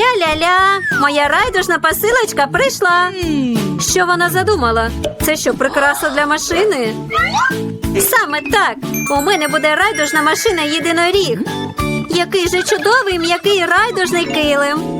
Ля-ля-ля, моя райдужна посилочка прийшла. Що вона задумала? Це що, прикраса для машини? Саме так. У мене буде райдужна машина єдиноріг. Який же чудовий м'який райдужний килим.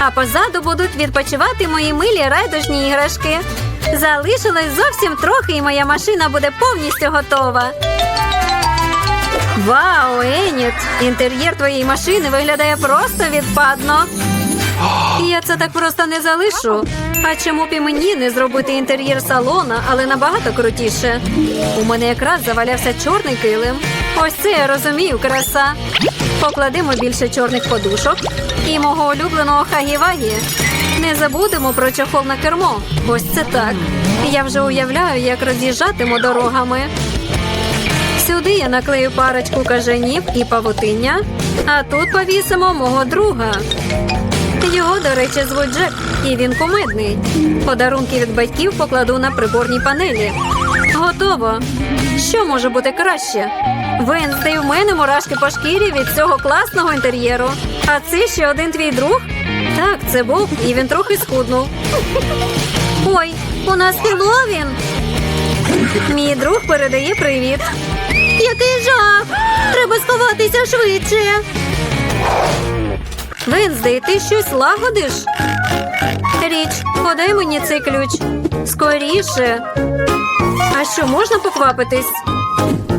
а позаду будуть відпочивати мої милі райдужні іграшки. Залишилось зовсім трохи, і моя машина буде повністю готова. Вау, Еніт! Інтер'єр твоєї машини виглядає просто відпадно. Я це так просто не залишу. А чому б і мені не зробити інтер'єр салона, але набагато крутіше? У мене якраз завалявся чорний килим. Ось це я розумію, краса. Покладемо більше чорних подушок і мого улюбленого хагі-вагі. Не забудемо про чохол на кермо. Ось це так. Я вже уявляю, як роз'їжджатиму дорогами. Сюди я наклею парочку кажанів і павутиння, а тут повісимо мого друга. Його, до речі, звуть Джек, і він кумедний. Подарунки від батьків покладу на приборній панелі. Готово. Що може бути краще? Венздей, в мене мурашки по шкірі від цього класного інтер'єру. А це ще один твій друг? Так, це Боб, і він трохи схуднув. Ой, у нас Хеллоуін. Мій друг передає привіт. Який жах! Треба сховатися швидше. Венздей, ти щось лагодиш? Річ, подай мені цей ключ. Скоріше. А що, можна поквапитись?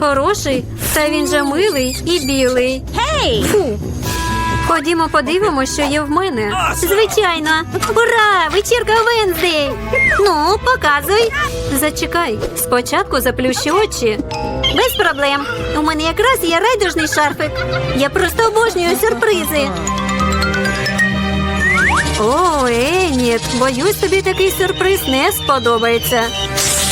Хороший, та він же милий і білий. Гей! Фу. Ходімо, подивимося, що є в мене. Звичайно. Ура! Вечірка Венздей! Ну, показуй. Зачекай, спочатку заплющи очі. Без проблем. У мене якраз є райдужний шарфик. Я просто обожнюю сюрпризи. О, Еніт, боюсь, тобі такий сюрприз не сподобається.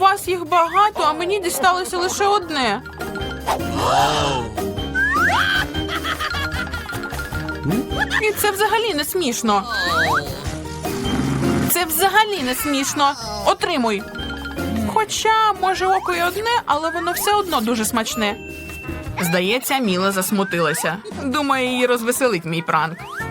Вас їх багато, а мені дісталося лише одне. І це взагалі не смішно. Це взагалі не смішно. Отримуй. Хоча, може, око й одне, але воно все одно дуже смачне. Здається, Міла засмутилася. Думаю, її розвеселить мій пранк.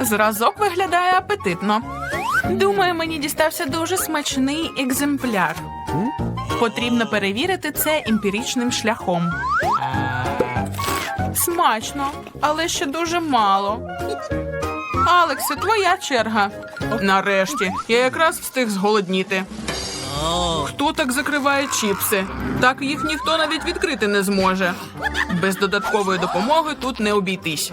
Зразок виглядає апетитно. Думаю, мені дістався дуже смачний екземпляр. Потрібно перевірити це емпіричним шляхом. Смачно, але ще дуже мало. Алексе, твоя черга. Нарешті, я якраз встиг зголодніти. Хто так закриває чіпси? Так їх ніхто навіть відкрити не зможе. Без додаткової допомоги тут не обійтись.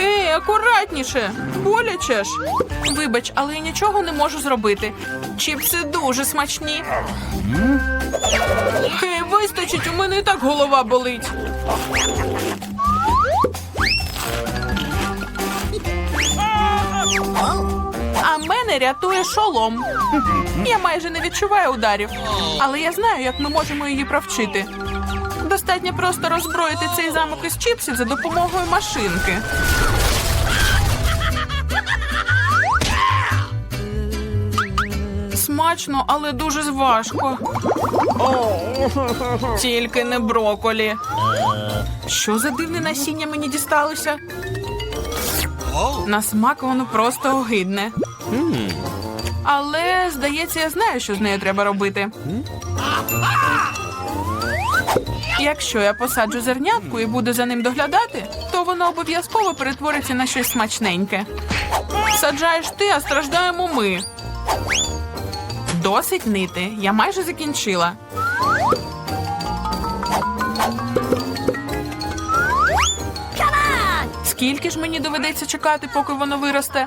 Ей, акуратніше! Боляче ж. Вибач, але я нічого не можу зробити. Чіпси дуже смачні. Ей, вистачить, у мене і так голова болить. А мене рятує шолом. Я майже не відчуваю ударів, але я знаю, як ми можемо її провчити. Достатньо просто роззброїти цей замок із чіпсів за допомогою машинки. Смачно, але дуже важко. Тільки не броколі. Що за дивне насіння мені дісталося? На смак воно просто огидне. Але, здається, я знаю, що з нею треба робити. Якщо я посаджу зернятку і буду за ним доглядати, то воно обов'язково перетвориться на щось смачненьке. Саджаєш ти, а страждаємо ми. Досить нити. Я майже закінчила. Скільки ж мені доведеться чекати, поки воно виросте?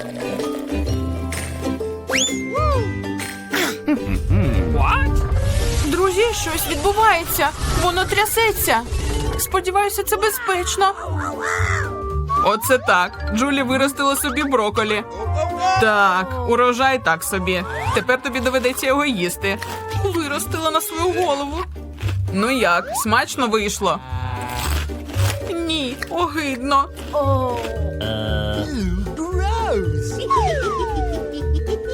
Щось відбувається. Воно трясеться. Сподіваюся, це безпечно. Оце так. Джулі виростила собі броколі. Так, урожай так собі. Тепер тобі доведеться його їсти. Виростила на свою голову. Ну як, смачно вийшло? Ні, огидно.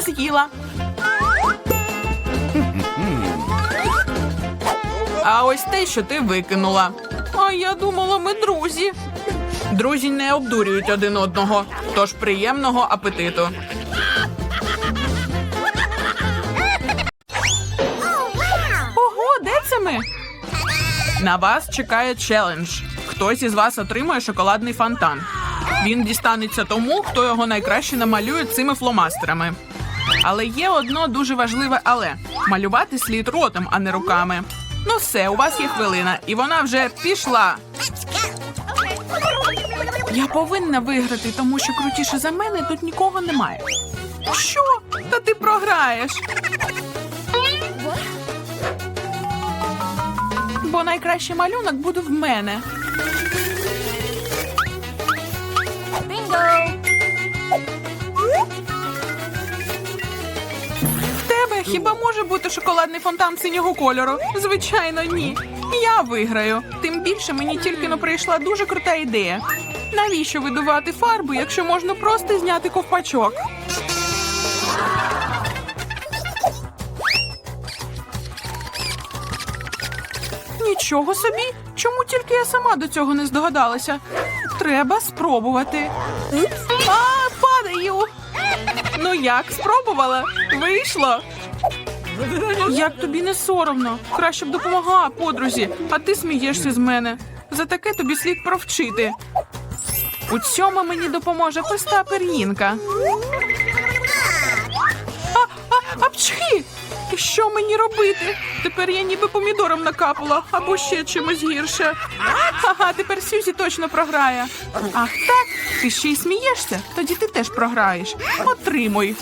Я з'їла. А ось те, що ти викинула. А я думала, ми друзі. Друзі не обдурюють один одного, тож приємного апетиту. Ого, де це ми? На вас чекає челендж. Хтось із вас отримує шоколадний фонтан. Він дістанеться тому, хто його найкраще намалює цими фломастерами. Але є одно дуже важливе але малювати слід ротом, а не руками. Ну все, у вас є хвилина, і вона вже пішла. Я повинна виграти, тому що крутіше за мене тут нікого немає. Що? Та ти програєш. Бо найкращий малюнок буде в мене. В хіба може бути шоколадний фонтан синього кольору? Звичайно, ні. Я виграю. Тим більше мені тільки но прийшла дуже крута ідея. Навіщо видувати фарбу, якщо можна просто зняти ковпачок? Нічого собі. Чому тільки я сама до цього не здогадалася? Треба спробувати. А, падаю. Ну як, спробувала? Вийшло. Як тобі не соромно? Краще б допомогла подрузі, а ти смієшся з мене. За таке тобі слід провчити. У цьому мені допоможе писта пер'їнка. А, а! Що мені робити? Тепер я ніби помідором накапала або ще чимось гірше. Ага, тепер Сюзі точно програє. Ах так? Ти ще й смієшся? Тоді ти теж програєш. Отримуй.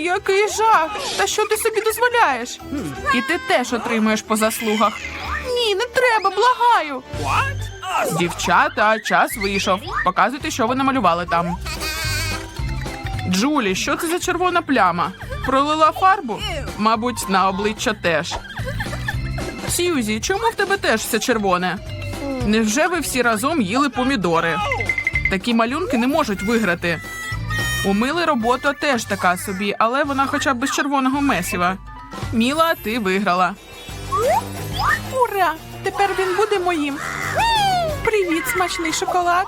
Який жах! Та що ти собі дозволяєш? І ти теж отримуєш по заслугах. Ні, не треба, благаю. Дівчата, час вийшов. Показуйте, що ви намалювали там. Джулі, що це за червона пляма? Пролила фарбу? Мабуть, на обличчя теж. Сьюзі, чому в тебе теж все червоне? Невже ви всі разом їли помідори? Такі малюнки не можуть виграти. У Мили робота теж така собі, але вона хоча б без червоного месіва. Міла, ти виграла. Ура! Тепер він буде моїм. Привіт, смачний шоколад.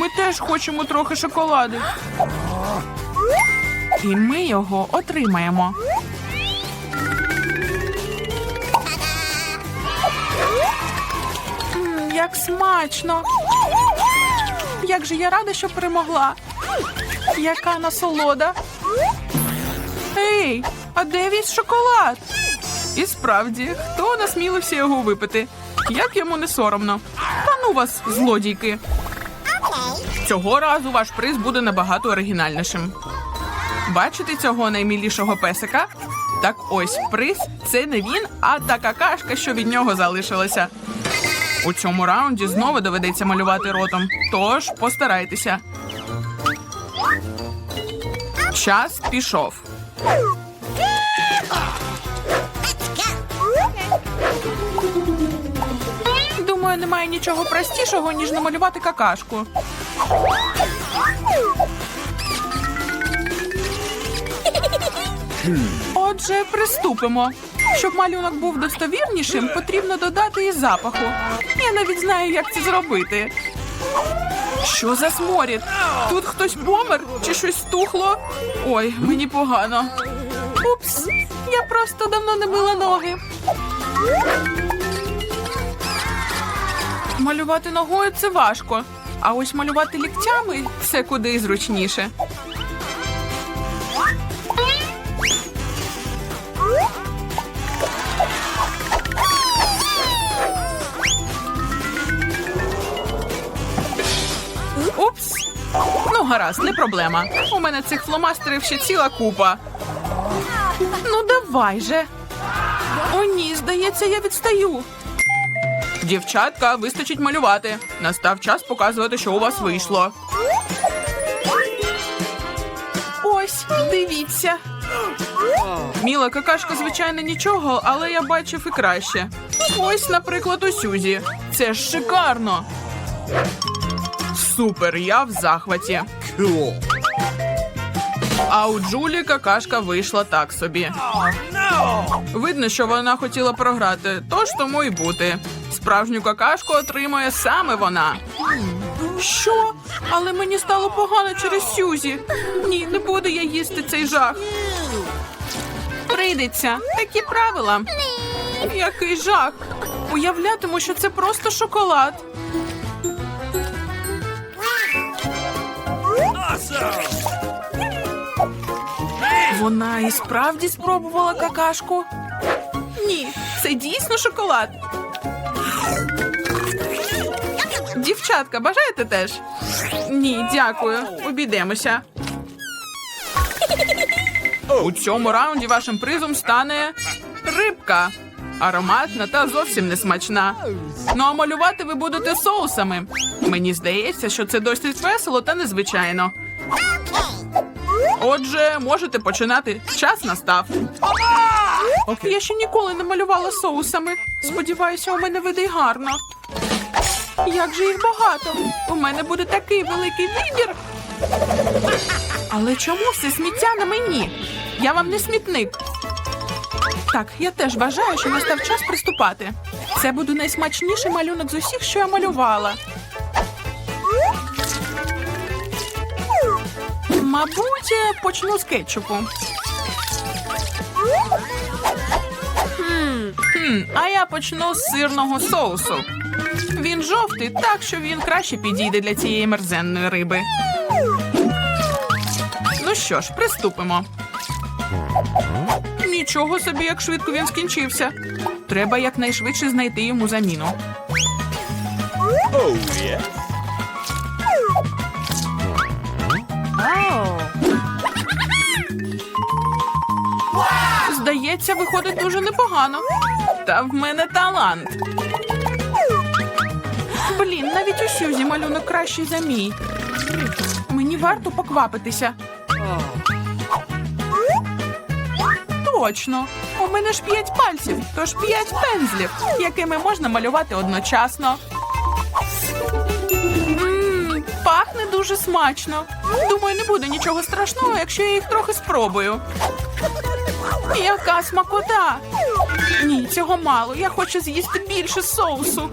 Ми теж хочемо трохи шоколаду. І ми його отримаємо. М, Як смачно! Як же я рада, що перемогла. Яка насолода. Ей, а де весь шоколад? І справді, хто насмілився його випити? Як йому не соромно. Та ну вас, злодійки. Цього разу ваш приз буде набагато оригінальнішим. Бачите цього наймілішого песика? Так ось приз це не він, а та какашка, що від нього залишилася. У цьому раунді знову доведеться малювати ротом. Тож постарайтеся. Час пішов. Думаю, немає нічого простішого, ніж намалювати какашку. Отже, приступимо. Щоб малюнок був достовірнішим, потрібно додати і запаху. Я навіть знаю, як це зробити. Що за сморід? Тут хтось помер чи щось стухло? Ой, мені погано. Упс, я просто давно не мила ноги. Малювати ногою це важко, а ось малювати ліктями це куди зручніше. Гаразд, не проблема. У мене цих фломастерів ще ціла купа. Ну, давай же. О, ні, здається, я відстаю. Дівчатка, вистачить малювати. Настав час показувати, що у вас вийшло. Ось, дивіться. Міла какашка, звичайно, нічого, але я бачив і краще. Ось, наприклад, у Сюзі. Це ж шикарно. Супер, я в захваті. А у Джулі какашка вийшла так собі. Видно, що вона хотіла програти, тож тому й бути. Справжню какашку отримує саме вона. Що? Але мені стало погано через Сюзі. Ні, не буду я їсти цей жах. Прийдеться. Такі правила. Який жах. Уявлятиму, що це просто шоколад. Вона і справді спробувала какашку. Ні, це дійсно шоколад. Дівчатка, бажаєте теж? Ні, дякую. Обійдемося. У цьому раунді вашим призом стане рибка. Ароматна та зовсім не смачна. Ну а малювати ви будете соусами. Мені здається, що це досить весело та незвичайно. Отже, можете починати. Час настав. Я ще ніколи не малювала соусами. Сподіваюся, у мене вийде гарно. Як же їх багато? У мене буде такий великий вибір. Але чому все сміття на мені? Я вам не смітник. Так, я теж вважаю, що настав час приступати. Це буде найсмачніший малюнок з усіх, що я малювала. Мабуть, е, почну з кетчупу. А я почну з сирного соусу. Він жовтий, так що він краще підійде для цієї мерзенної риби. Ну що ж, приступимо. Нічого собі, як швидко він скінчився. Треба якнайшвидше знайти йому заміну. Здається, виходить дуже непогано. Та в мене талант. Блін, навіть у Сюзі малюнок кращий за мій. Мені варто поквапитися. Точно. У мене ж п'ять пальців, тож п'ять пензлів, якими можна малювати одночасно. Пахне дуже смачно. Думаю, не буде нічого страшного, якщо я їх трохи спробую. Яка смакота! Ні, цього мало. Я хочу з'їсти більше соусу.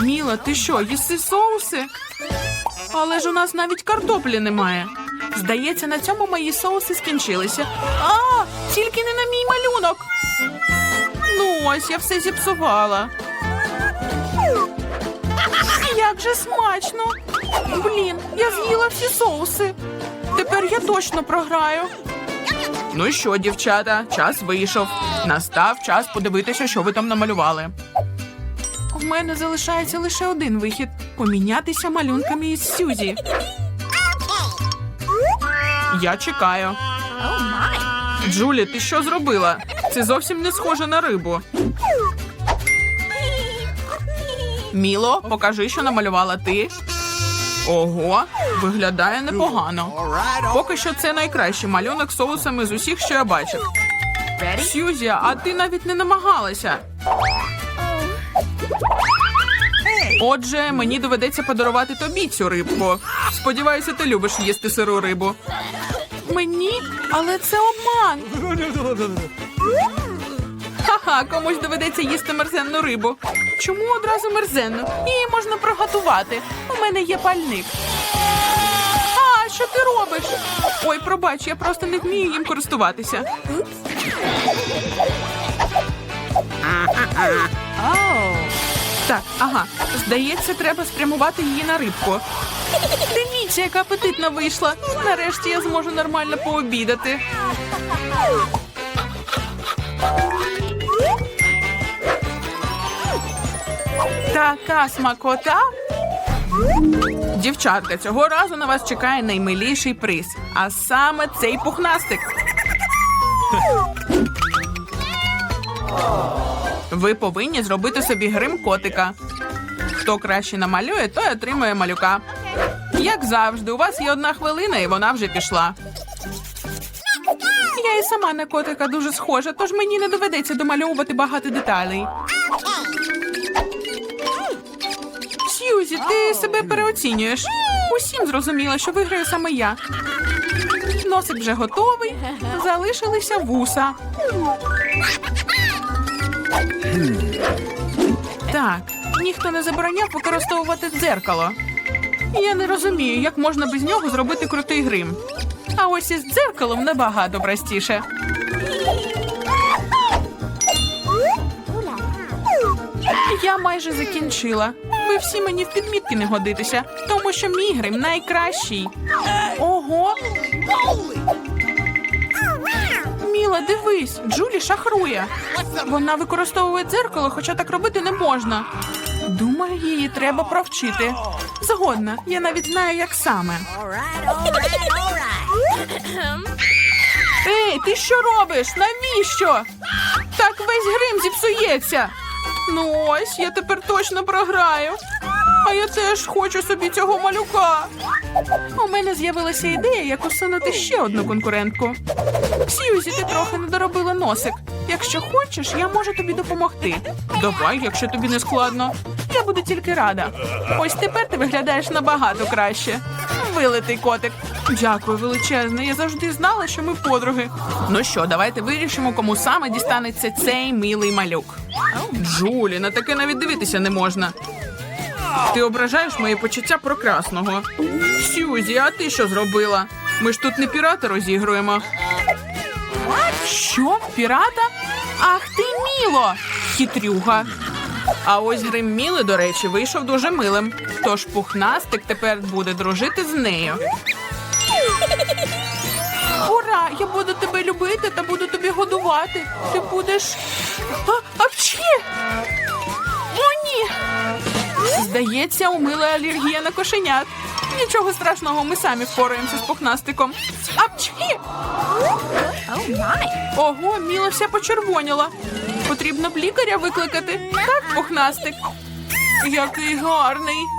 Міла, ти що, їси соуси? Але ж у нас навіть картоплі немає. Здається, на цьому мої соуси скінчилися. А, тільки не на мій малюнок. Ну ось, я все зіпсувала. Як же смачно! Блін, я з'їла всі соуси. Тепер я точно програю. Ну що, дівчата, час вийшов. Настав час подивитися, що ви там намалювали. У мене залишається лише один вихід помінятися малюнками із Сюзі. Я чекаю. Джулі, ти що зробила? Це зовсім не схоже на рибу. Міло, покажи, що намалювала ти. Ого, виглядає непогано. Поки що це найкращий малюнок соусами з усіх, що я бачив. Сюзі, а ти навіть не намагалася. Отже, мені доведеться подарувати тобі цю рибку. Сподіваюся, ти любиш їсти сиру рибу. Мені? Але це обман. Ха-ха, комусь доведеться їсти мерзенну рибу. Чому одразу мерзенну? Її можна приготувати. У мене є пальник. А, що ти робиш? Ой, пробач, я просто не вмію їм користуватися. Так, ага. Здається, треба спрямувати її на рибку. Дивіться, яка апетитна вийшла. Нарешті я зможу нормально пообідати. Така смакота. Дівчатка, цього разу на вас чекає наймиліший приз, а саме цей пухнастик. Ви повинні зробити собі грим котика. Хто краще намалює, той отримує малюка. Як завжди, у вас є одна хвилина, і вона вже пішла. Я і сама на котика дуже схожа, тож мені не доведеться домальовувати багато деталей. Сьюзі, ти себе переоцінюєш. Усім зрозуміло, що виграю саме я. Носик вже готовий. Залишилися вуса. Так, ніхто не забороняв використовувати дзеркало. Я не розумію, як можна без нього зробити крутий грим. А ось із дзеркалом набагато простіше. Я майже закінчила. Ви всі мені в підмітки не годитеся, тому що мій грим найкращий. Ого! Міла, дивись, Джулі шахрує. Вона використовує дзеркало, хоча так робити не можна. Думаю, її треба провчити. Згодна, я навіть знаю, як саме. Ей, ти що робиш? Навіщо? Так весь грим зіпсується. Ну ось, я тепер точно програю. А я теж хочу собі цього малюка. У мене з'явилася ідея, як усунути ще одну конкурентку. Сьюзі, ти трохи не доробила носик. Якщо хочеш, я можу тобі допомогти. Давай, якщо тобі не складно. Я буду тільки рада. Ось тепер ти виглядаєш набагато краще. Вилитий котик. Дякую, величезне. Я завжди знала, що ми подруги. Ну що, давайте вирішимо, кому саме дістанеться цей милий малюк. Джулі, на таке навіть дивитися не можна. Ти ображаєш мої почуття прекрасного. Сюзі, а ти що зробила? Ми ж тут не пірата розігруємо. Що? Пірата? Ах ти міло! Хитрюга. А ось грим Міли, до речі, вийшов дуже милим. Тож пухнастик тепер буде дружити з нею. Ура! Я буду тебе любити та буду тобі годувати. Ти будеш. А, апчі! О, ні! Здається, у Мили алергія на кошенят. Нічого страшного, ми самі впораємося з пухнастиком. Апчхі! Ого, Міла вся почервоніла. Потрібно б лікаря викликати. Так, пухнастик. Який гарний.